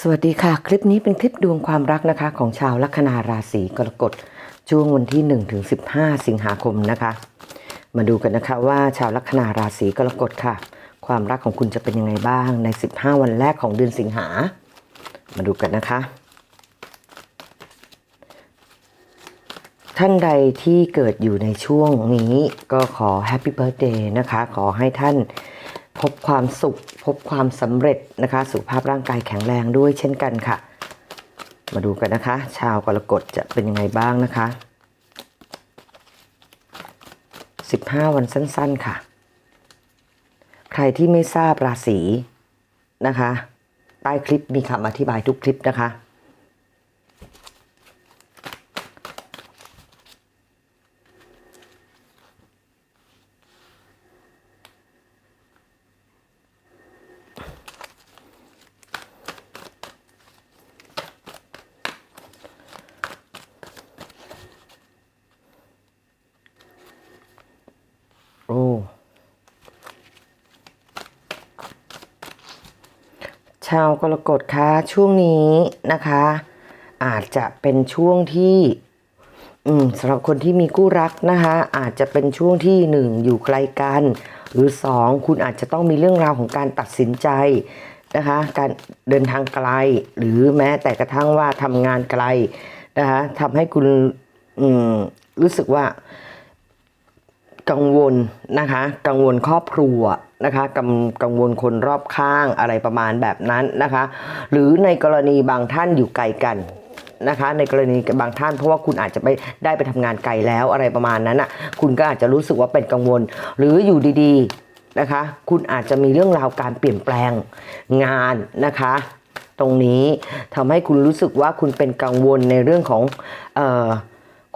สวัสดีค่ะ คลิปนี้เป็นคลิปดวงความรักนะคะ ของชาวลัคนาราศีกรกฎช่วงวันที่1ถึง15 สิงหาคมนะคะ มาดูกันนะคะว่าชาวลัคนาราศีกรกฎค่ะ ความรักของคุณจะเป็นยังไงบ้างใน 15 วันแรกของเดือนสิงหา มาดูกันนะคะ ท่านใดที่เกิดอยู่ในช่วงนี้ก็ขอแฮปปี้เบิร์ a เดย์นะคะ ขอให้ท่าน พบความสุข พบความสำเร็จนะคะ สุขภาพร่างกายแข็งแรงด้วยเช่นกันค่ะ มาดูกันนะคะ ชาวกรกฎจะเป็นยังไงบ้างนะคะ 15 วันสั้น ๆ ค่ะ ใครที่ไม่ทราบราศีนะคะ ใต้คลิปมีคำอธิบายทุกคลิปนะคะ ชาวกรกฎคะช่วงนี้นะคะ อาจจะเป็นช่วงที่อืมสำหรับคนที่มีคู่รักนะคะ อาจจะเป็นช่วงที่หนึ่งอยู่ไกลกัน หรือสองคุณอาจจะต้องมีเรื่องราวของการตัดสินใจนะคะ การเดินทางไกล หรือแม้แต่กระทั่งว่าทำงานไกลนะคะทำให้คุณอืมรู้สึกว่า กังวลนะคะ กังวลครอบครัวนะคะกังกังวลคนรอบข้างอะไรประมาณแบบนั้นนะคะ หรือในกรณีบางท่านอยู่ไกลกันนะคะ ในกรณีบางท่านเพราะว่าคุณอาจจะไปได้ไปทำงานไกลแล้วอะไรประมาณนั้นอะคุณก็อาจจะรู้สึกว่าเป็นกังวล หรืออยู่ดีๆนะคะ คุณอาจจะมีเรื่องราวการเปลี่ยนแปลงงานนะคะ ตรงนี้ทำให้คุณรู้สึกว่าคุณเป็นกังวลในเรื่องของเอ่อ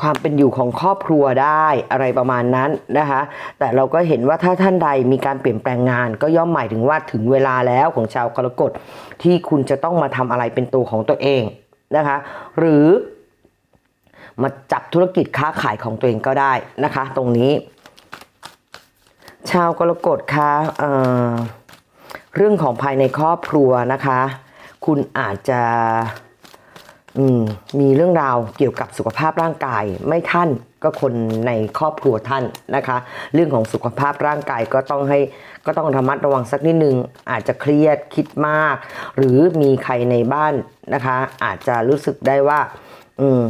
ความเป็นอยู่ของครอบครัวได้อะไรประมาณนั้นนะคะ แต่เราก็เห็นว่าถ้าท่านใดมีการเปลี่ยนแปลงงาน ก็ย่อมหมายถึงว่าถึงเวลาแล้วของชาวกรกฎที่คุณจะต้องมาทำอะไรเป็นตัวของตัวเองนะคะ หรือมาจับธุรกิจค้าขายของตัวเองก็ได้นะคะ ตรงนี้ ชาวกรกฎคะเอ่อเรื่องของภายในครอบครัวนะคะ คุณอาจจะ มมีเรื่องราวเกี่ยวกับสุขภาพร่างกาย ไม่ท่านก็คนในครอบครัวท่านนะคะ เรื่องของสุขภาพร่างกายก็ต้องให้ก็ต้องระมัดระวังสักนิดนึง อาจจะเครียดคิดมาก หรือมีใครในบ้านนะคะ อาจจะรู้สึกได้ว่า อืม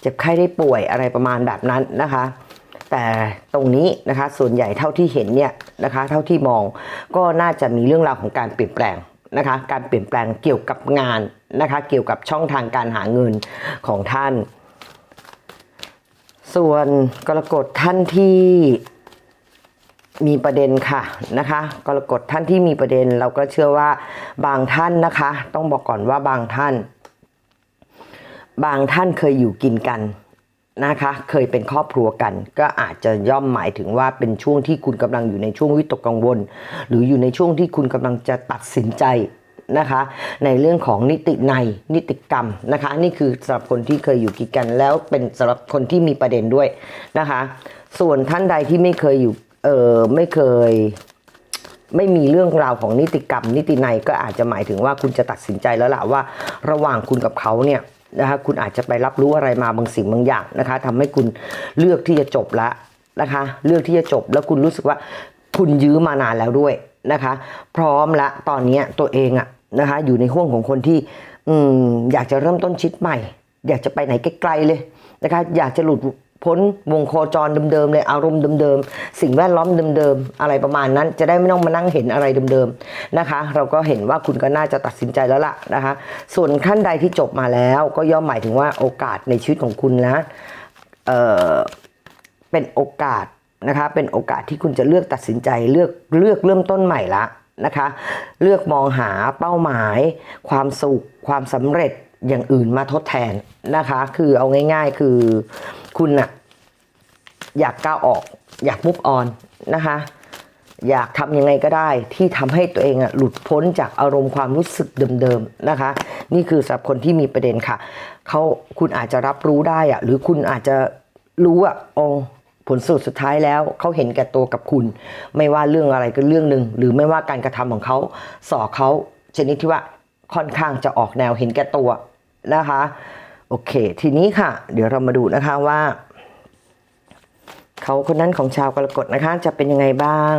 เจ็บไข้ได้ป่วยอะไรประมาณแบบนั้นนะคะ แต่ตรงนี้นะคะส่วนใหญ่เท่าที่เห็นเนี่ยนะคะ เท่าที่มองก็น่าจะมีเรื่องราวของการเปลี่ยนแปลงนะคะ การเปลี่ยนแปลงเกี่ยวกับงาน นะคะ เกี่ยวกับช่องทางการหาเงินของท่าน ส่วนกรกฎท่านที่มีประเด็นค่ะนะคะกรกฎท่านที่มีประเด็นเราก็เชื่อว่าบางท่านนะคะ ต้องบอกก่อนว่าบางท่าน บางท่านเคยอยู่กินกันนะคะ เคยเป็นครอบครัวกัน ก็อาจจะย่อมหมายถึงว่าเป็นช่วงที่คุณกำลังอยู่ในช่วงวิตกกังวล หรืออยู่ในช่วงที่คุณกำลังจะตัดสินใจ นะคะ ในเรื่องของนิติในนิติกรรมนะคะ นี่คือสำหรับคนที่เคยอยู่กินกันแล้วเป็นสำหรับคนที่มีประเด็นด้วยนะคะ ส่วนท่านใดที่ไม่เคยอยู่เออไม่เคยไม่มีเรื่องราวของนิติกรรม นิติในก็อาจจะหมายถึงว่าคุณจะตัดสินใจแล้วล่ะว่า ระหว่างคุณกับเขาเนี่ยนะคะคุณอาจจะไปรับรู้อะไรมาบางสิ่งบางอย่างนะคะทำให้คุณเลือกที่จะจบละนะคะ เลือกที่จะจบแล้วคุณรู้สึกว่าคุณยื้อมานานแล้วด้วยนะคะ พร้อมละตอนนี้ตัวเองอะ นะคะอยู่ในห่วงของคนที่อืมอยากจะเริ่มต้นชีวิตใหม่ อยากจะไปไหนไกลๆเลยนะคะอยากจะหลุดพ้นวงโคจรเดิมๆเลยอารมณ์เดิมๆสิ่งแวดล้อมเดิมๆอะไรประมาณนั้น จะได้ไม่ต้องมานั่งเห็นอะไรเดิมๆนะคะ เราก็เห็นว่าคุณก็น่าจะตัดสินใจแล้วล่ะนะคะ ส่วนท่านใดที่จบมาแล้วก็ย่อมหมายถึงว่าโอกาสในชีวิตของคุณนะเออเป็นโอกาสนะคะเป็นโอกาสที่คุณจะเลือกตัดสินใจเลือกเลือกเริ่มต้นใหม่ละ นะคะ เลือกมองหาเป้าหมาย ความสุข ความสำเร็จอย่างอื่นมาทดแทนนะคะ คือเอาง่าย ๆ คือคุณอะอยากก้าวออก อยากมุกออนนะคะ อยากทำยังไงก็ได้ที่ทำให้ตัวเองอะหลุดพ้นจากอารมณ์ความรู้สึกเดิมๆนะคะ นี่คือสำหรับคนที่มีประเด็นค่ะเขาคุณอาจจะรับรู้ได้อะหรือคุณอาจจะรู้อะโอ้ ผลสุดสุดท้ายแล้วเขาเห็นแก่ตัวกับคุณ ไม่ว่าเรื่องอะไรก็เรื่องหนึ่งหรือไม่ว่าการกระทำของเขาส่อเขาชนิดที่ว่าค่อนข้างจะออกแนวเห็นแก่ตัวนะคะ โอเค ทีนี้ค่ะ เดี๋ยวเรามาดูนะคะว่า เขาคนนั้นของชาวกรกฎนะคะ จะเป็นยังไงบ้าง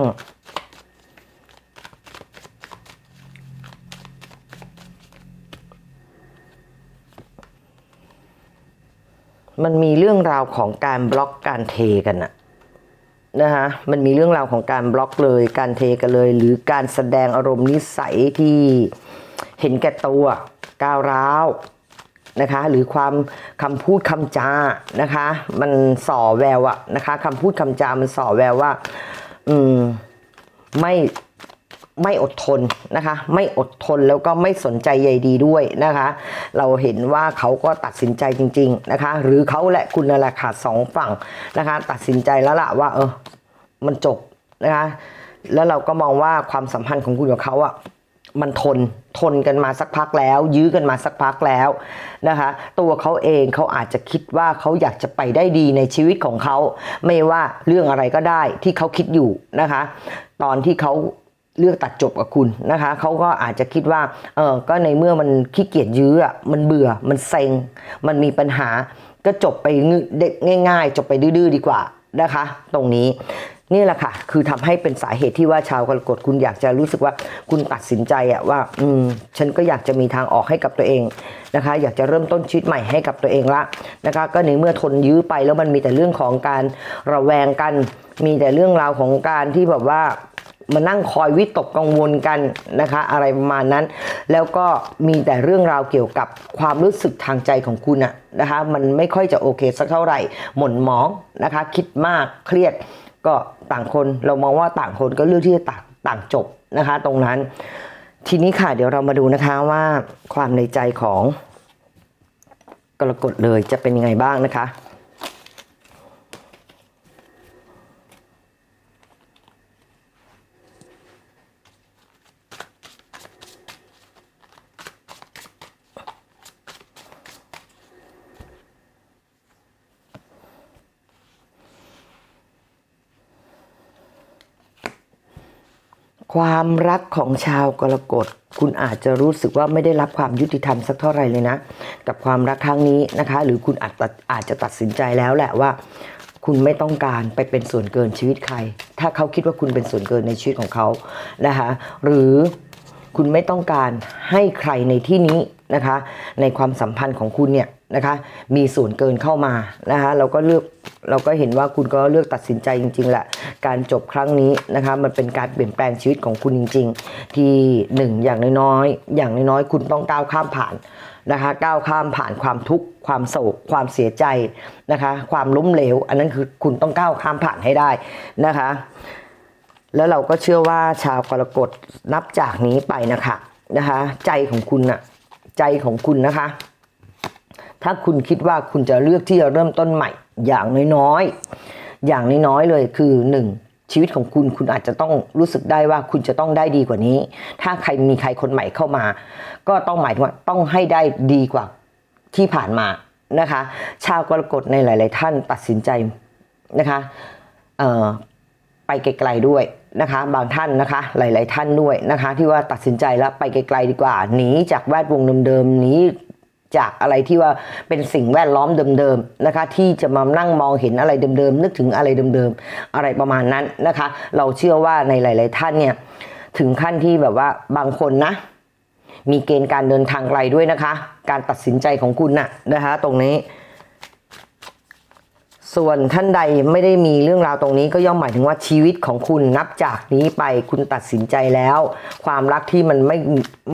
มันมีเรื่องราวของการบล็อกการเทกันอะนะคะมันมีเรื่องราวของการบล็อกเลยการเทกันเลย หรือการแสดงอารมณ์นิสัยที่เห็นแก่ตัวก้าวร้าวนะคะหรือความคำพูดคำจานะคะมันส่อแววอะนะคะคำพูดคำจามันส่อแววว่าอืมไม่ ไม่อดทนนะคะ ไม่อดทนแล้วก็ไม่สนใจใยดีด้วยนะคะ เราเห็นว่าเขาก็ตัดสินใจจริง ๆนะคะ หรือเขาและคุณนั่นแหละค่ะสองฝั่งนะคะ ตัดสินใจแล้วล่ะว่า เออ มันจบนะคะ แล้วเราก็มองว่าความสัมพันธ์ของคุณกับเขาอะมันทนทนกันมาสักพักแล้ว ยื้อกันมาสักพักแล้วนะคะ ตัวเขาเองเขาอาจจะคิดว่าเขาอยากจะไปได้ดีในชีวิตของเขา ไม่ว่าเรื่องอะไรก็ได้ที่เขาคิดอยู่นะคะ ตอนที่เขา เลือกตัดจบกับคุณนะคะ เขาก็อาจจะคิดว่า เออก็ในเมื่อมันขี้เกียจยื้อมันเบื่อ มันเซ็ง มันมีปัญหา ก็จบไปเด็กง่าย ๆ จบไปดื้อๆดีกว่านะคะ ตรงนี้นี่แหละค่ะ คือทำให้เป็นสาเหตุที่ว่าชาวกรกฎคุณอยากจะรู้สึกว่าคุณตัดสินใจอะว่า อืม ฉันก็อยากจะมีทางออกให้กับตัวเองนะคะ อยากจะเริ่มต้นชีวิตใหม่ให้กับตัวเองละนะคะ ก็ในเมื่อทนยื้อไปแล้วมันมีแต่เรื่องของการระแวงกัน มีแต่เรื่องราวของการที่แบบว่า มานั่งคอยวิตกกังวลกันนะคะ อะไรประมาณนั้น แล้วก็มีแต่เรื่องราวเกี่ยวกับความรู้สึกทางใจของคุณอะนะคะ มันไม่ค่อยจะโอเคสักเท่าไหร่ หม่นหมองนะคะ คิดมากเครียดก็ต่างคนเรามองว่าต่างคนก็เลือกที่จะต่างต่างจบนะคะ ตรงนั้น ทีนี้ค่ะเดี๋ยวเรามาดูนะคะว่าความในใจของกรกฎเลยจะเป็นยังไงบ้างนะคะ ความรักของชาวกรกฎคุณอาจจะรู้สึกว่าไม่ได้รับความยุติธรรมสักเท่าไหร่เลยนะ กับความรักครั้งนี้นะคะ หรือคุณอาจตัดอาจจะตัดสินใจแล้วแหละว่า คุณไม่ต้องการไปเป็นส่วนเกินชีวิตใคร ถ้าเขาคิดว่าคุณเป็นส่วนเกินในชีวิตของเขานะคะหรือคุณไม่ต้องการให้ใครในที่นี้นะคะ ในความสัมพันธ์ของคุณเนี่ย นะคะ มีส่วนเกินเข้ามานะคะ เราก็เลือกเราก็เห็นว่าคุณก็เลือกตัดสินใจจริงๆแหละการจบครั้งนี้นะคะ มันเป็นการเปลี่ยนแปลงชีวิตของคุณจริง ๆ ที่หนึ่งอย่างน้อยๆอย่างน้อยๆคุณต้องก้าวข้ามผ่านนะคะ ก้าวข้ามผ่านความทุกข์ความโศกความเสียใจนะคะ ความล้มเหลว อันนั้นคือคุณต้องก้าวข้ามผ่านให้ได้นะคะ แล้วเราก็เชื่อว่าชาวกรกฎนับจากนี้ไปนะคะนะคะ ใจของคุณน่ะใจของคุณนะคะ ถ้าคุณคิดว่าคุณจะเลือกที่จะเริ่มต้นใหม่ อย่างน้อยๆ อย่างน้อยๆ เลยคือหนึ่งชีวิตของคุณคุณอาจจะต้องรู้สึกได้ว่าคุณจะต้องได้ดีกว่านี้ ถ้าใครมีใครคนใหม่เข้ามา ก็ต้องหมายถึงว่าต้องให้ได้ดีกว่าที่ผ่านมานะคะ ชาวกรกฎในหลาย ๆ ท่านตัดสินใจนะคะไปไกลๆด้วยนะคะ บางท่านนะคะ หลาย ๆ ท่านด้วยนะคะ ที่ว่าตัดสินใจแล้วไปไกล ๆ ดีกว่าหนีจากแวดวงเดิมๆหนี จากอะไรที่ว่าเป็นสิ่งแวดล้อมเดิมๆนะคะ ที่จะมานั่งมองเห็นอะไรเดิมๆนึกถึงอะไรเดิมๆ อะไรประมาณนั้นนะคะ เราเชื่อว่าในหลาย ๆ ท่านเนี่ยถึงขั้นที่แบบว่าบางคนนะ มีเกณฑ์การเดินทางไกลด้วยนะคะ การตัดสินใจของคุณน่ะนะคะ ตรงนี้ ส่วนท่านใดไม่ได้มีเรื่องราวตรงนี้ก็ย่อมหมายถึงว่าชีวิตของคุณนับจากนี้ไปคุณตัดสินใจแล้ว ความรักที่มันไม่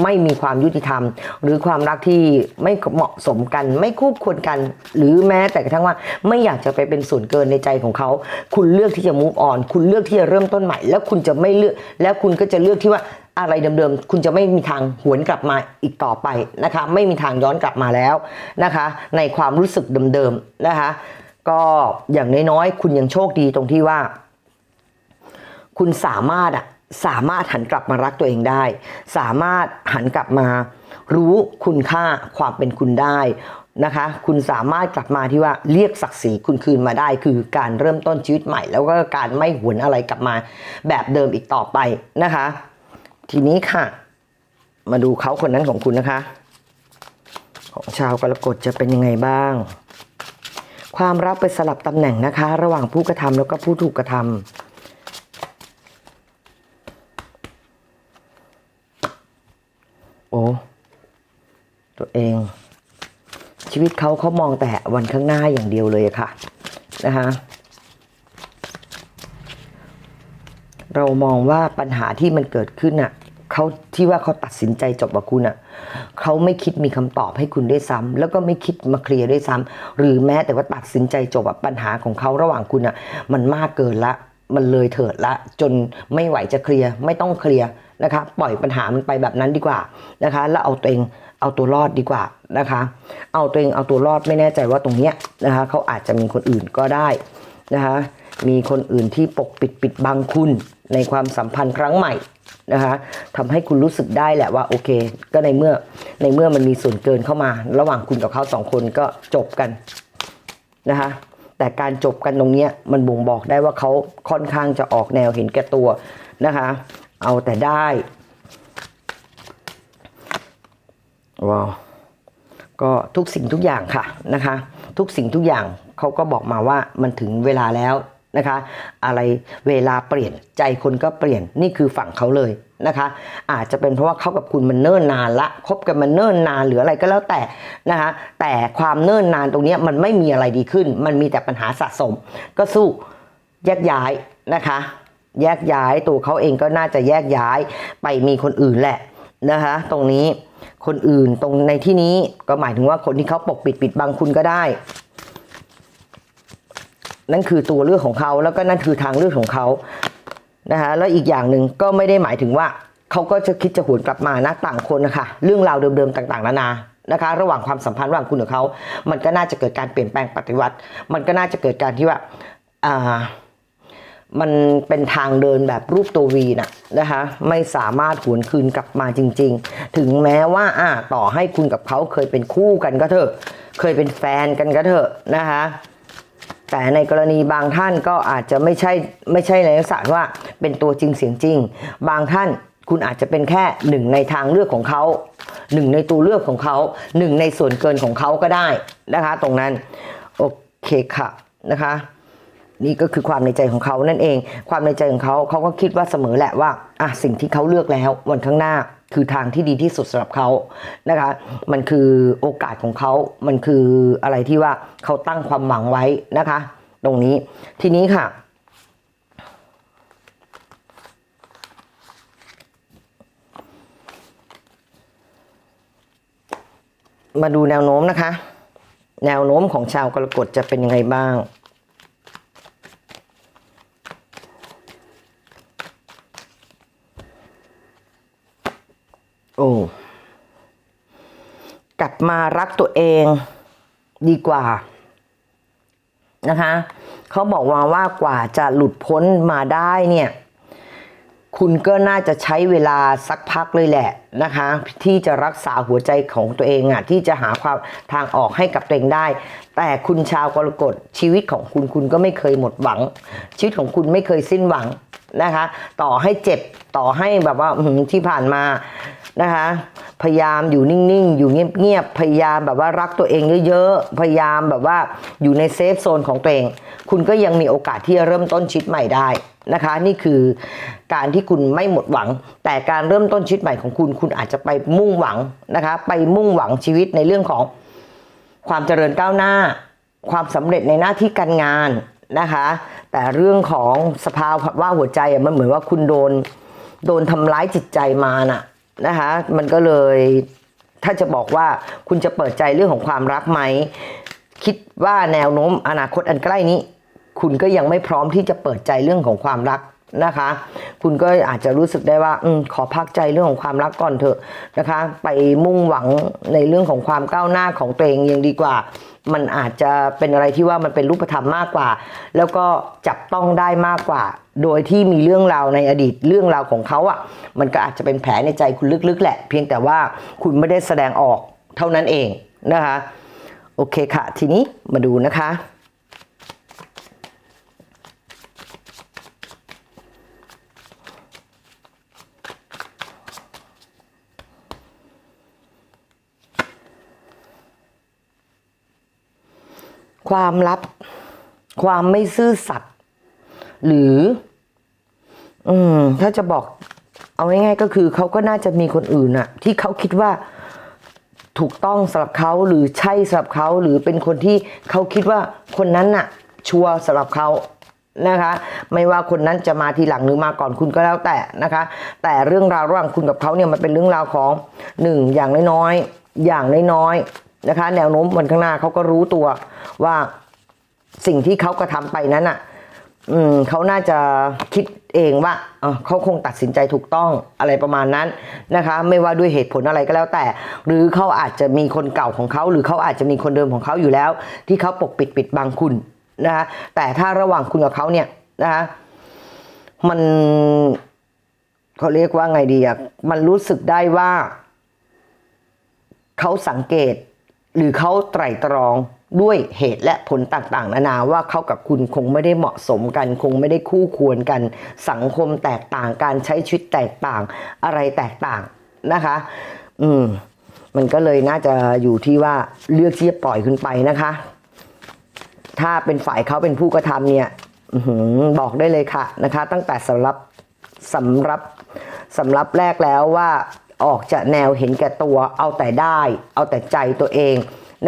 ไม่มีความยุติธรรม หรือความรักที่ไม่เหมาะสมกัน ไม่คู่ควรกัน หรือแม้แต่กระทั่งว่าไม่อยากจะไปเป็นส่วนเกินในใจของเขา คุณเลือกที่จะ move on คุณเลือกที่จะเริ่มต้นใหม่ แล้วคุณจะไม่เลือก แล้วคุณก็จะเลือกที่ว่าอะไรเดิมๆ คุณจะไม่มีทางหวนกลับมาอีกต่อไปนะคะ ไม่มีทางย้อนกลับมาแล้วนะคะ ในความรู้สึกเดิมๆนะคะ ก็อย่างน้อยๆคุณยังโชคดีตรงที่ว่า คุณสามารถอะสามารถหันกลับมารักตัวเองได้ สามารถหันกลับมารู้คุณค่าความเป็นคุณได้นะคะ คุณสามารถกลับมาที่ว่าเรียกศักดิ์ศรีคุณคืนมาได้ คือการเริ่มต้นชีวิตใหม่ แล้วก็การไม่หวนอะไรกลับมาแบบเดิมอีกต่อไปนะคะ ทีนี้ค่ะ มาดูเขาคนนั้นของคุณนะคะ ของชาวกรกฎจะเป็นยังไงบ้าง ความรักไปสลับตำแหน่งนะคะ ระหว่างผู้กระทำแล้วก็ผู้ถูกกระทำโอ้ตัวเอง ชีวิตเขาเขามองแต่วันข้างหน้าอย่างเดียวเลยค่ะนะคะเรามองว่าปัญหาที่มันเกิดขึ้นน่ะ เขาที่ว่าเขาตัดสินใจจบกับคุณน่ะเขาไม่คิดมีคำตอบให้คุณด้วยซ้ำแล้วก็ไม่คิดมาเคลียร์ด้วยซ้ำหรือแม้แต่ว่าตัดสินใจจบกับปัญหาของเขาระหว่างคุณน่ะมันมากเกินละ มันเลยเถิดละ จนไม่ไหวจะเคลียร์ไม่ต้องเคลียร์นะคะปล่อยปัญหามันไปแบบนั้นดีกว่านะคะแล้วเอาตัวเองเอาตัวรอดดีกว่านะคะ เอาตัวเองเอาตัวรอดไม่แน่ใจว่าตรงเนี้ยนะคะเขาอาจจะมีคนอื่นก็ได้นะคะมีคนอื่นที่ปกปิดปิดบังคุณในความสัมพันธ์ครั้งใหม่ นะคะทำให้คุณรู้สึกได้แหละว่าโอเค ก็ในเมื่อในเมื่อมันมีส่วนเกินเข้ามา ระหว่างคุณกับเขาสองคนก็จบกันนะคะแต่การจบกันตรงนี้มันบ่งบอกได้ว่าเขาค่อนข้างจะออกแนวเห็นแก่ตัวนะคะ เอาแต่ได้ว้าวก็ทุกสิ่งทุกอย่างค่ะนะคะ ทุกสิ่งทุกอย่างเขาก็บอกมาว่ามันถึงเวลาแล้ว นะคะ อะไรเวลาเปลี่ยนใจคนก็เปลี่ยนนี่คือฝั่งเขาเลยนะคะ อาจจะเป็นเพราะว่าเขากับคุณมันเนิ่นนานละคบกันมันเนิ่นนานหรืออะไรก็แล้วแต่นะคะ แต่ความเนิ่นนานตรงนี้มันไม่มีอะไรดีขึ้น มันมีแต่ปัญหาสะสม ก็สู้แยกย้ายนะคะ แยกย้ายตัวเขาเองก็น่าจะแยกย้ายไปมีคนอื่นแหละนะคะ ตรงนี้คนอื่นตรงในที่นี้ก็หมายถึงว่าคนที่เขาปกปิดปิดบังคุณก็ได้ นั่นคือตัวเลือกของเขาแล้วก็นั่นคือทางเลือกของเขานะคะแล้วอีกอย่างหนึ่งก็ไม่ได้หมายถึงว่าเขาก็จะคิดจะหวนกลับมานะต่างคนนะคะเรื่องราวเดิมๆต่างๆนานานะคะ ระหว่างความสัมพันธ์ระหว่างคุณกับเขา มันก็น่าจะเกิดการเปลี่ยนแปลงปฏิวัติ มันก็น่าจะเกิดการที่ว่าอ่ามันเป็นทางเดินแบบรูปตัววีน่ะนะคะไม่สามารถหวนคืนกลับมาจริง ๆ ถึงแม้ว่าอ่าต่อให้คุณกับเขาเคยเป็นคู่กันก็เถอะ เคยเป็นแฟนกันก็เถอะนะคะ แต่ในกรณีบางท่านก็อาจจะไม่ใช่ไม่ใช่ในลักษณะว่าเป็นตัวจริงเสียงจริง บางท่านคุณอาจจะเป็นแค่หนึ่งในทางเลือกของเขาหนึ่งในตัวเลือกของเขาหนึ่งในส่วนเกินของเขาก็ได้นะคะ ตรงนั้นโอเคค่ะนะคะ นี่ก็คือความในใจของเขานั่นเอง ความในใจของเขาเขาก็คิดว่าเสมอแหละว่าอะสิ่งที่เขาเลือกแล้ววันข้างหน้า คือทางที่ดีที่สุดสำหรับเขานะคะ มันคือโอกาสของเขา มันคืออะไรที่ว่าเขาตั้งความหวังไว้นะคะ ตรงนี้ ทีนี้ค่ะ มาดูแนวโน้มนะคะ แนวโน้มของชาวกรกฎจะเป็นยังไงบ้าง โอ้กลับมารักตัวเองดีกว่านะคะเขาบอกว่าว่ากว่าจะหลุดพ้นมาได้เนี่ย คุณก็น่าจะใช้เวลาสักพักเลยแหละนะคะ ที่จะรักษาหัวใจของตัวเองอะที่จะหาความทางออกให้กับตัวเองได้ แต่คุณชาวกรกฎชีวิตของคุณคุณก็ไม่เคยหมดหวัง ชีวิตของคุณไม่เคยสิ้นหวังนะคะ ต่อให้เจ็บต่อให้แบบว่าที่ผ่านมา นะคะพยายามอยู่นิ่งๆ อยู่เงียบๆ พยายามแบบว่ารักตัวเองเยอะๆ พยายามแบบว่าอยู่ในเซฟโซนของตัวเอง คุณก็ยังมีโอกาสที่จะเริ่มต้นชีวิตใหม่ได้นะคะ นี่คือการที่คุณไม่หมดหวัง แต่การเริ่มต้นชีวิตใหม่ของคุณ คุณอาจจะไปมุ่งหวังนะคะ ไปมุ่งหวังชีวิตในเรื่องของความเจริญก้าวหน้า ความสำเร็จในหน้าที่การงานนะคะ แต่เรื่องของสภาวะหัวใจมันเหมือนว่าคุณโดนโดนทำร้ายจิตใจมาน่ะ นะคะมันก็เลยถ้าจะบอกว่าคุณจะเปิดใจเรื่องของความรักไหม คิดว่าแนวโน้มอนาคตอันใกล้นี้ คุณก็ยังไม่พร้อมที่จะเปิดใจเรื่องของความรักนะคะ คุณก็อาจจะรู้สึกได้ว่าอมขอพักใจเรื่องของความรักก่อนเถอะนะคะ ไปมุ่งหวังในเรื่องของความก้าวหน้าของตัวเองยังดีกว่า มันอาจจะเป็นอะไรที่ว่ามันเป็นรูปธรรมมากกว่า แล้วก็จับต้องได้มากกว่า โดยที่มีเรื่องราวในอดีตเรื่องราวของเขาอะ มันก็อาจจะเป็นแผลในใจคุณลึกๆ แหละ เพียงแต่ว่าคุณไม่ได้แสดงออกเท่านั้นเองนะคะ โอเคค่ะ ทีนี้มาดูนะคะ ความลับ ความไม่ซื่อสัตย์หรือ อืม ถ้าจะบอก เอาง่ายๆก็คือเขาก็น่าจะมีคนอื่นอะที่เขาคิดว่าถูกต้องสำหรับเขาหรือใช่สำหรับเขาหรือเป็นคนที่เขาคิดว่าคนนั้นน่ะ ชัวร์สำหรับเขานะคะ ไม่ว่าคนนั้นจะมาทีหลังหรือมาก่อนคุณก็แล้วแต่นะคะ แต่เรื่องราวระหว่างคุณกับเขาเนี่ยมันเป็นเรื่องราวของหนึ่งอย่างน้อยๆอย่างน้อยๆ นะคะ แนวโน้มวันข้างหน้าเขาก็รู้ตัวว่าสิ่งที่เขากระทำไปนั้นอะอืมเขาน่าจะคิดเองว่าเอ่อเขาคงตัดสินใจถูกต้องอะไรประมาณนั้นนะคะ ไม่ว่าด้วยเหตุผลอะไรก็แล้วแต่ หรือเขาอาจจะมีคนเก่าของเขา หรือเขาอาจจะมีคนเดิมของเขาอยู่แล้ว ที่เขาปกปิดปิดบังคุณนะคะแต่ถ้าระหว่างคุณกับเขาเนี่ยนะคะมันเขาเรียกว่าไงดีอะมันรู้สึกได้ว่า เขาสังเกต หรือเขาไตร่ตรองด้วยเหตุและผลต่างๆ นานาว่าเขากับคุณคงไม่ได้เหมาะสมกัน คงไม่ได้คู่ควรกัน สังคมแตกต่างการใช้ชีวิตแตกต่างอะไรแตกต่างนะคะ อืม มันก็เลยน่าจะอยู่ที่ว่าเลือกที่จะปล่อยคุณไปนะคะ ถ้าเป็นฝ่ายเขาเป็นผู้กระทำเนี่ยอบอกได้เลยค่ะนะคะ ตั้งแต่สำรับสำรับสำรับแรกแล้วว่า ออกจะแนวเห็นแก่ตัว เอาแต่ได้ เอาแต่ใจตัวเอง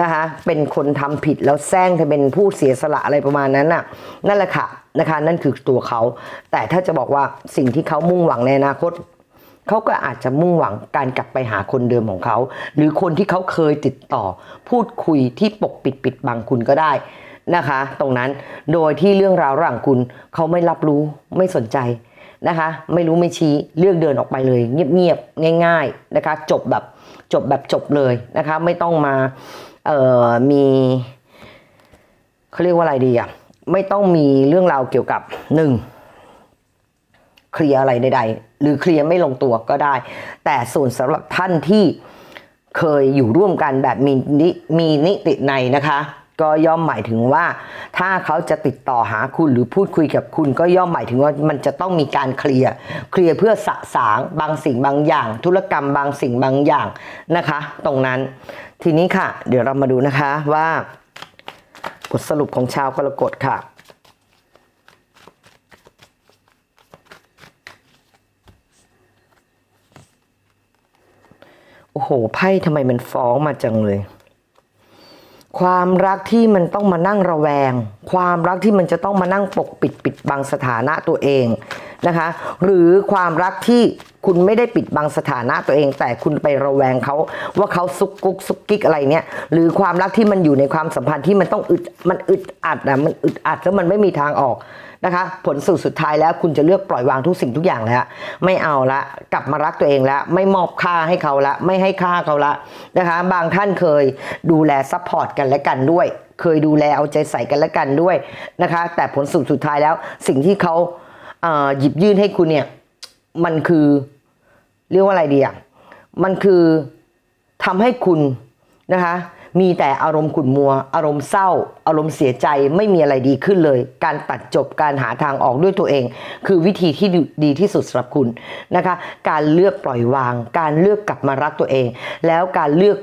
นะคะเป็นคนทำผิดแล้วแซงจะเป็นผู้เสียสละอะไรประมาณนั้นน่ะนั่นแหละค่ะนะคะนั่นคือตัวเขา แต่ถ้าจะบอกว่าสิ่งที่เขามุ่งหวังในอนาคตเขาก็อาจจะมุ่งหวังการกลับไปหาคนเดิมของเขา หรือคนที่เขาเคยติดต่อ พูดคุยที่ปกปิดปิดบังคุณก็ได้นะคะ ตรงนั้นโดยที่เรื่องราวระหว่างคุณเขาไม่รับรู้ไม่สนใจ นะคะ ไม่รู้ไม่ชี้เลือกเดินออกไปเลย เงียบๆง่าย ๆนะคะ จบแบบจบแบบจบเลยนะคะ ไม่ต้องมาเอ่อมีเขาเรียกว่าอะไรดีอะไม่ต้องมีเรื่องราวเกี่ยวกับหนึ่งเคลียร์อะไรใดๆ หรือเคลียร์ไม่ลงตัวก็ได้ แต่ส่วนสำหรับท่านที่เคยอยู่ร่วมกันแบบมีนิมีนิติในนะคะ ก็ย่อมหมายถึงว่า ถ้าเขาจะติดต่อหาคุณหรือพูดคุยกับคุณ ก็ย่อมหมายถึงว่ามันจะต้องมีการเคลียร์เคลียร์เพื่อสะสางบางสิ่งบางอย่าง ธุรกรรมบางสิ่งบางอย่างนะคะ ตรงนั้นทีนี้ค่ะ เดี๋ยวเรามาดูนะคะว่า บทสรุปของชาวกรกฎค่ะโอ้โหไพ่ทำไมมันฟ้องมาจังเลย ความรักที่มันต้องมานั่งระแวง ความรักที่มันจะต้องมานั่งปกปิดปิดบังสถานะตัวเองนะคะ หรือความรักที่คุณไม่ได้ปิดบังสถานะตัวเอง แต่คุณไประแวงเขาว่าเขาซุกกุ๊กซุกกิ๊กอะไรเนี่ย หรือความรักที่มันอยู่ในความสัมพันธ์ที่มันต้องอึดมันอึดอัดนะมันอึดอัดแล้วมันไม่มีทางออก นะคะ ผลสุดสุดท้ายแล้วคุณจะเลือกปล่อยวางทุกสิ่งทุกอย่างแล้วไม่เอาละกลับมารักตัวเองแล้วไม่มอบค่าให้เขาละไม่ให้ค่าเขาละนะคะ บางท่านเคยดูแลซัพพอร์ตกันและกันด้วย เคยดูแลเอาใจใส่กันและกันด้วยนะคะ แต่ผลสุดสุดท้ายแล้วสิ่งที่เขาหยิบยื่นให้คุณเนี่ยมันคือเรียกว่าอะไรดีอะมันคือทำให้คุณนะคะ มีแต่อารมณ์ขุ่นมัว อารมณ์เศร้า อารมณ์เสียใจไม่มีอะไรดีขึ้นเลย การตัดจบการหาทางออกด้วยตัวเอง คือวิธีที่ดีที่สุดสำหรับคุณนะคะ การเลือกปล่อยวาง การเลือกกลับมารักตัวเอง แล้วการเลือก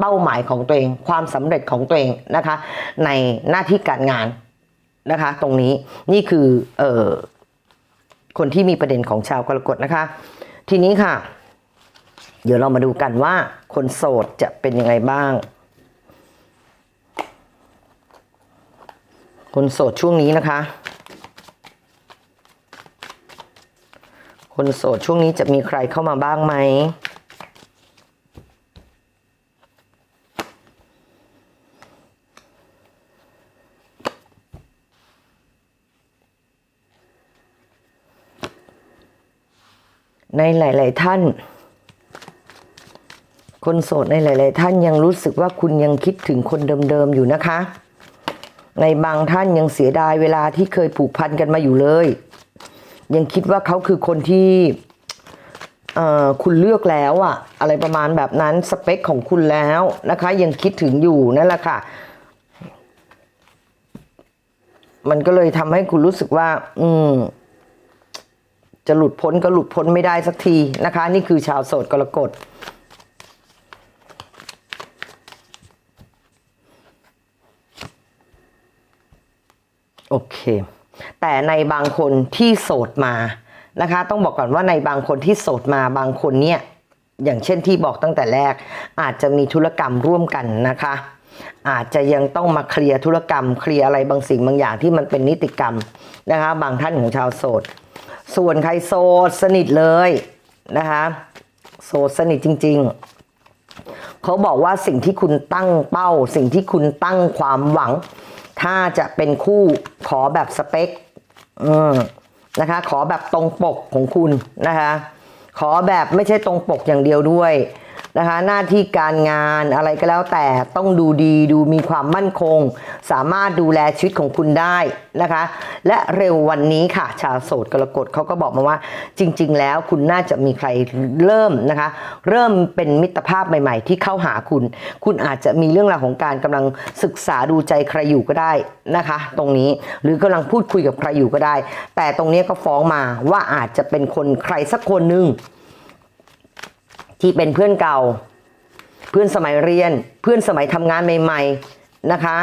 เป้าหมายของตัวเอง ความสำเร็จของตัวเองนะคะ ในหน้าที่การงานนะคะ ตรงนี้นี่คือเอ่อคนที่มีประเด็นของชาวกรกฎนะคะ ทีนี้ค่ะ เดี๋ยวเรามาดูกันว่าคนโสดจะเป็นยังไงบ้าง คนโสดช่วงนี้นะคะ คนโสดช่วงนี้จะมีใครเข้ามาบ้างไหมในหลาย ๆ ท่าน คนโสดในหลาย ๆ ท่านยังรู้สึกว่าคุณยังคิดถึงคนเดิม ๆ อยู่นะคะ ในบางท่านยังเสียดายเวลาที่เคยผูกพันกันมาอยู่เลย ยังคิดว่าเขาคือคนที่คุณเลือกแล้วอะอะไรประมาณแบบนั้นสเปคของคุณแล้วนะคะ ยังคิดถึงอยู่นั่นแหละค่ะ มันก็เลยทำให้คุณรู้สึกว่า อืม จะหลุดพ้นก็หลุดพ้นไม่ได้สักทีนะคะ นี่คือชาวโสดกรกฎ โอเค แต่ในบางคนที่โสดมานะคะ ต้องบอกก่อนว่าในบางคนที่โสดมาบางคนเนี่ยอย่างเช่นที่บอกตั้งแต่แรก อาจจะมีธุรกรรมร่วมกันนะคะ อาจจะยังต้องมาเคลียร์ธุรกรรม เคลียร์อะไรบางสิ่งบางอย่างที่มันเป็นนิติกรรมนะคะ บางท่านของชาวโสด ส่วนใครโสดสนิทเลยนะคะโสดสนิทจริง ๆ เขาบอกว่าสิ่งที่คุณตั้งเป้า สิ่งที่คุณตั้งความหวัง ถ้าจะเป็นคู่ ขอแบบสเปคอืมนะคะ ขอแบบตรงปกของคุณนะคะ ขอแบบไม่ใช่ตรงปกอย่างเดียวด้วย นะคะ หน้าที่การงานอะไรก็แล้วแต่ต้องดูดีดูมีความมั่นคง สามารถดูแลชีวิตของคุณได้นะคะ และเร็ววันนี้ค่ะ ชาวโสดกรกฎเขาก็บอกมาว่า จริง ๆ แล้วคุณน่าจะมีใครเริ่มนะคะ เริ่มเป็นมิตรภาพใหม่ ๆ ที่เข้าหาคุณ คุณอาจจะมีเรื่องราวของการกำลังศึกษาดูใจใครอยู่ก็ได้นะคะ ตรงนี้หรือกำลังพูดคุยกับใครอยู่ก็ได้ แต่ตรงนี้ก็ฟ้องมาว่าอาจจะเป็นคนใครสักคนหนึ่ง ที่เป็นเพื่อนเก่า เพื่อนสมัยเรียน เพื่อนสมัยทำงานใหม่ ๆนะคะ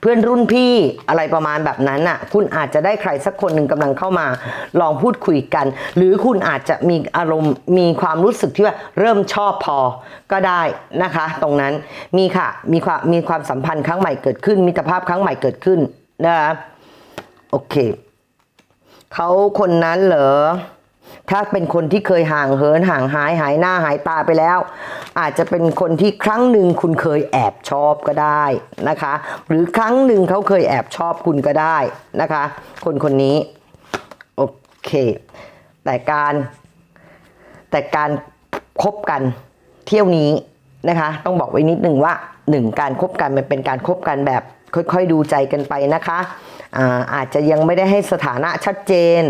เพื่อนรุ่นพี่อะไรประมาณแบบนั้นน่ะ คุณอาจจะได้ใครสักคนหนึ่งกำลังเข้ามา ลองพูดคุยกัน หรือคุณอาจจะมีอารมณ์มีความรู้สึกที่ว่าเริ่มชอบพอก็ได้นะคะ ตรงนั้นมีค่ะมีความมีความสัมพันธ์ครั้งใหม่เกิดขึ้นมิตรภาพครั้งใหม่เกิดขึ้นนะคะโอเคเขาคนนั้นเหรอ ถ้าเป็นคนที่เคยห่างเหินห่างหายหายหน้าหายตาไปแล้ว อาจจะเป็นคนที่ครั้งหนึ่งคุณเคยแอบชอบก็ได้นะคะ หรือครั้งหนึ่งเขาเคยแอบชอบคุณก็ได้นะคะ คนคนนี้โอเค แต่การแต่การคบกันเที่ยวนี้นะคะ ต้องบอกไว้นิดนึงว่าหนึ่งการคบกันมันเป็นการคบกันแบบค่อยๆดูใจกันไปนะคะอาอาจจะยังไม่ได้ให้สถานะชัดเจน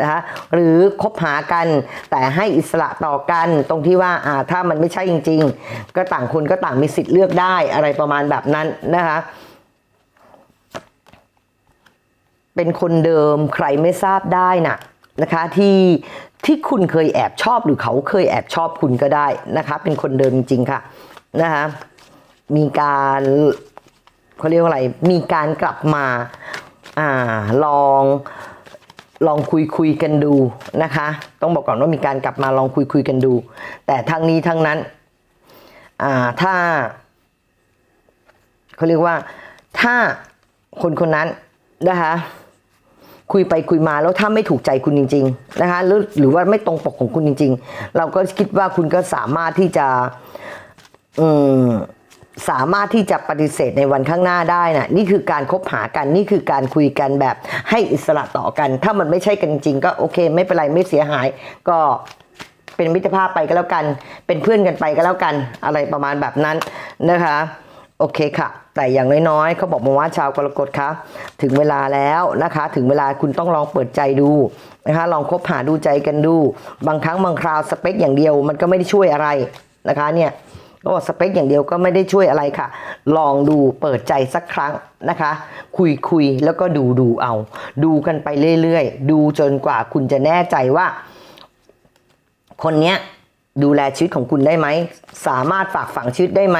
นะคะหรือคบหากันแต่ให้อิสระต่อกันตรงที่ว่าอ่าถ้ามันไม่ใช่จริง ๆ ก็ต่างคนก็ต่างมีสิทธิ์เลือกได้อะไรประมาณแบบนั้นนะคะเป็นคนเดิมใครไม่ทราบได้น่ะนะคะที่ที่คุณเคยแอบชอบหรือเขาเคยแอบชอบคุณก็ได้นะคะเป็นคนเดิมจริงๆค่ะนะคะมีการเขาเรียกว่าอะไรมีการกลับมาอ่าลอง ลองคุยคุยกันดูนะคะ ต้องบอกก่อนว่ามีการกลับมาลองคุยคุยกันดู แต่ทั้งนี้ทั้งนั้นอ่าถ้าเขาเรียกว่าถ้าคนคนนั้นนะคะคุยไปคุยมาแล้วถ้าไม่ถูกใจคุณจริง ๆ นะคะหรือหรือว่าไม่ตรงปกของคุณจริง ๆ เราก็คิดว่าคุณก็สามารถที่จะ อืม สามารถที่จะปฏิเสธในวันข้างหน้าได้นะนี่คือการคบหากันนี่คือการคุยกันแบบให้อิสระต่อกัน ถ้ามันไม่ใช่กันจริงก็โอเค ไม่เป็นไรไม่เสียหาย ก็เป็นมิตรภาพไปก็แล้วกัน เป็นเพื่อนกันไปก็แล้วกันอะไรประมาณแบบนั้นนะคะโอเคค่ะ แต่อย่างน้อยๆเขาบอกมาว่าชาวกรกฎคะถึงเวลาแล้วนะคะ ถึงเวลาคุณต้องลองเปิดใจดูนะคะ ลองคบหาดูใจกันดู บางครั้งบางคราวสเปคอย่างเดียวมันก็ไม่ได้ช่วยอะไรนะคะเนี่ย ก็บอกสเปคอย่างเดียวก็ไม่ได้ช่วยอะไรค่ะ ลองดูเปิดใจสักครั้งนะคะ คุยคุยแล้วก็ดูดูเอา ดูกันไปเรื่อยๆ ดูจนกว่าคุณจะแน่ใจว่า คนเนี้ยดูแลชีวิตของคุณได้ไหม สามารถฝากฝังชีวิตได้ไหม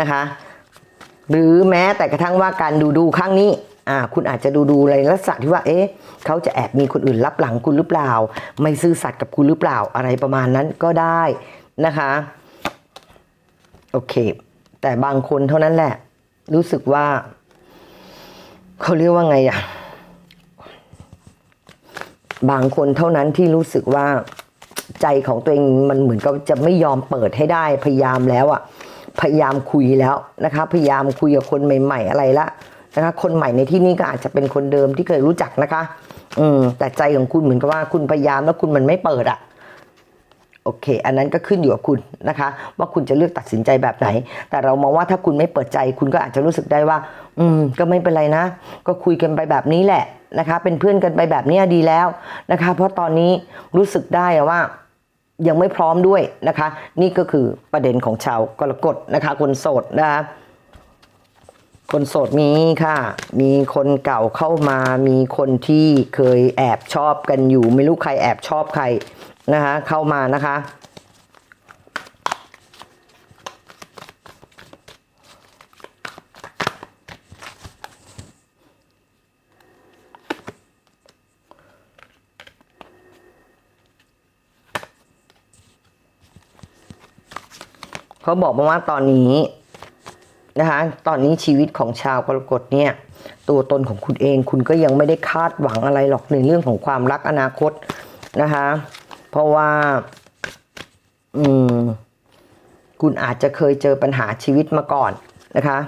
นะคะ หรือแม้แต่กระทั่งว่าการดูดูครั้งนี้อ่าคุณอาจจะดูดูในลักษณะที่ว่า เอ๊ะเขาจะแอบมีคนอื่นรับหลังคุณหรือเปล่า ไม่ซื่อสัตย์กับคุณหรือเปล่าอะไรประมาณนั้นก็ได้นะคะ โอเค แต่บางคนเท่านั้นแหละ รู้สึกว่า เขาเรียกว่าไงอะบางคนเท่านั้นที่รู้สึกว่าใจของตัวเองมันเหมือนกับจะไม่ยอมเปิดให้ได้พยายามแล้วอะพยายามคุยแล้วนะคะ พยายามคุยกับคนใหม่ ๆ อะไรละนะคะ คนใหม่ในที่นี้ก็อาจจะเป็นคนเดิมที่เคยรู้จักนะคะ อืมแต่ใจของคุณเหมือนกับว่าคุณพยายามแล้วคุณมันไม่เปิดอะ โอเค อันนั้นก็ขึ้นอยู่กับคุณนะคะ ว่าคุณจะเลือกตัดสินใจแบบไหน แต่เรามองว่าถ้าคุณไม่เปิดใจ คุณก็อาจจะรู้สึกได้ว่า อืม ก็ไม่เป็นไรนะ ก็คุยกันไปแบบนี้แหละนะคะ เป็นเพื่อนกันไปแบบนี้ดีแล้วนะคะ เพราะตอนนี้รู้สึกได้ว่ายังไม่พร้อมด้วยนะคะ นี่ก็คือประเด็นของชาวกรกฎนะคะ คนโสดนะคะคนโสดมีค่ะ มีคนเก่าเข้ามา มีคนที่เคยแอบชอบกันอยู่ ไม่รู้ใครแอบชอบใคร นะคะเข้ามานะคะเขาบอกมาว่าตอนนี้นะคะตอนนี้ชีวิตของชาวกรกฎเนี่ย ตัวตนของคุณเองคุณก็ยังไม่ได้คาดหวังอะไรหรอกในเรื่องของความรักอนาคตนะคะ เพราะว่า อืม คุณอาจจะเคยเจอปัญหาชีวิตมาก่อนนะคะ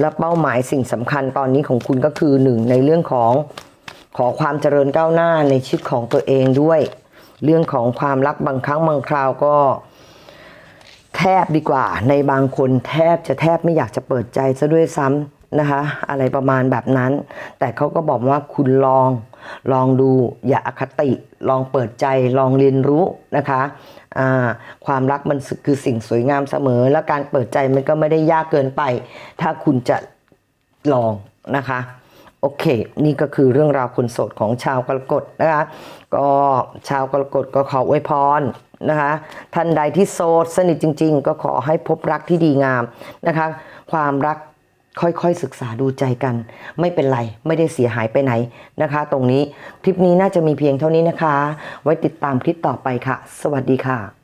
และเป้าหมายสิ่งสำคัญตอนนี้ของคุณก็คือหนึ่งในเรื่องของขอความเจริญก้าวหน้าในชีวิตของตัวเองด้วย เรื่องของความรักบางครั้งบางคราวก็ แทบดีกว่า ในบางคนแทบจะแทบไม่อยากจะเปิดใจซะด้วยซ้ำนะคะ อะไรประมาณแบบนั้น แต่เขาก็บอกว่าคุณลองลองดูอย่าอคติ ลองเปิดใจลองเรียนรู้นะคะความรักมันคือสิ่งสวยงามเสมอ และการเปิดใจมันก็ไม่ได้ยากเกินไป ถ้าคุณจะลองนะคะโอเค นี่ก็คือเรื่องราวคนโสดของชาวกรกฎนะคะ ก็ชาวกรกฎก็ขออวยพรนะคะ ท่านใดที่โสดสนิทจริง ๆ ก็ขอให้พบรักที่ดีงามนะคะ ความรัก ค่อยๆศึกษาดูใจกัน ไม่เป็นไร ไม่ได้เสียหายไปไหนนะคะ ตรงนี้คลิปนี้น่าจะมีเพียงเท่านี้นะคะ ไว้ติดตามคลิปต่อไปค่ะ สวัสดีค่ะ